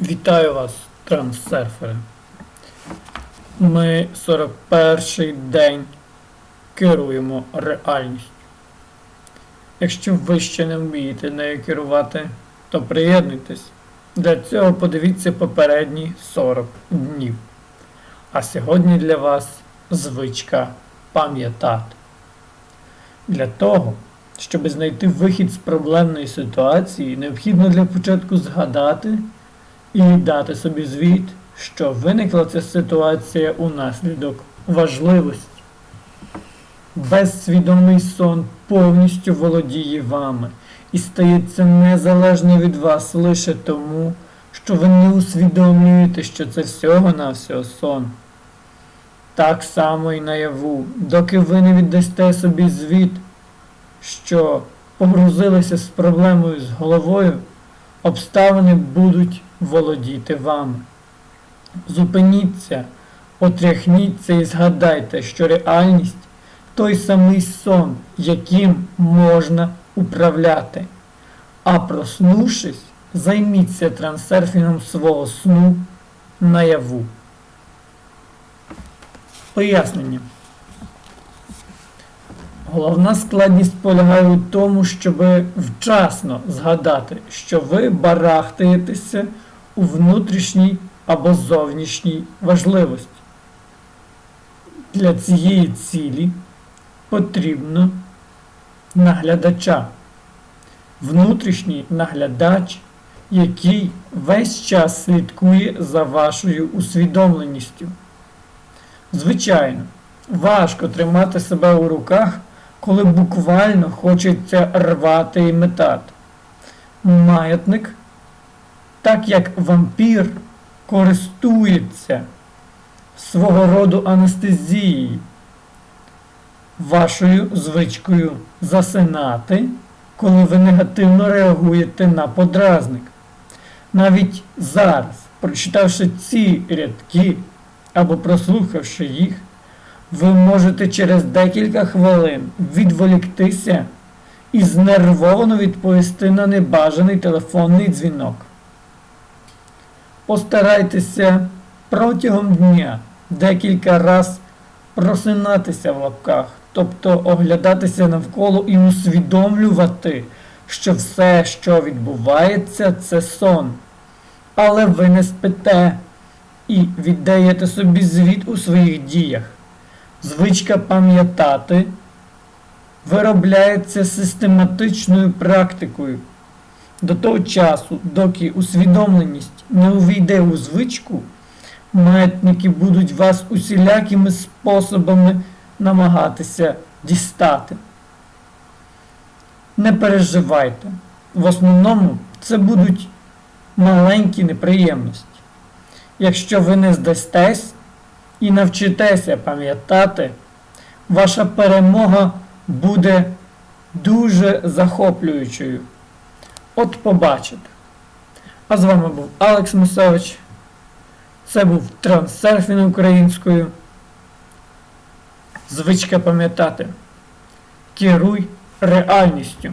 Вітаю вас, трансерфери. Ми 41-й день керуємо реальністю. Якщо ви ще не вмієте нею керувати, то приєднуйтесь. Для цього подивіться попередні 40 днів. А сьогодні для вас звичка пам'ятати. Для того, щоб знайти вихід з проблемної ситуації, необхідно для початку згадати і дати собі звіт, що виникла ця ситуація унаслідок важливості. Безсвідомий сон повністю володіє вами і стається незалежно від вас лише тому, що ви не усвідомлюєте, що це всього-навсього сон. Так само і наяву, доки ви не віддасте собі звіт, що погрузилися з проблемою з головою, обставини будуть володіти вами. Зупиніться, отряхніться і згадайте, що реальність той самий сон, яким можна управляти. А проснувшись, займіться трансерфінгом свого сну наяву. Пояснення. Головна складність полягає у тому, щоб вчасно згадати, що ви барахтаєтеся у внутрішній або зовнішній важливості. Для цієї цілі потрібно наглядача. Внутрішній наглядач, який весь час слідкує за вашою усвідомленістю. Звичайно, важко тримати себе у руках, коли буквально хочеться рвати і метати. Маятник, так як вампір, користується свого роду анестезією, вашою звичкою засинати, коли ви негативно реагуєте на подразник. Навіть зараз, прочитавши ці рядки або прослухавши їх, ви можете через декілька хвилин відволіктися і знервовано відповісти на небажаний телефонний дзвінок. Постарайтеся протягом дня декілька раз просинатися в лапках, тобто оглядатися навколо і усвідомлювати, що все, що відбувається, це сон. Але ви не спите і віддаєте собі звіт у своїх діях. Звичка пам'ятати виробляється систематичною практикою. До того часу, доки усвідомленість не увійде у звичку, маятники будуть вас усілякими способами намагатися дістати. Не переживайте. В основному це будуть маленькі неприємності. Якщо ви не здастесь і навчитеся пам'ятати, ваша перемога буде дуже захоплюючою. От побачите. А з вами був Алекс Мусевич. Це був трансерфінг українською. Звичка пам'ятати. Керуй реальністю.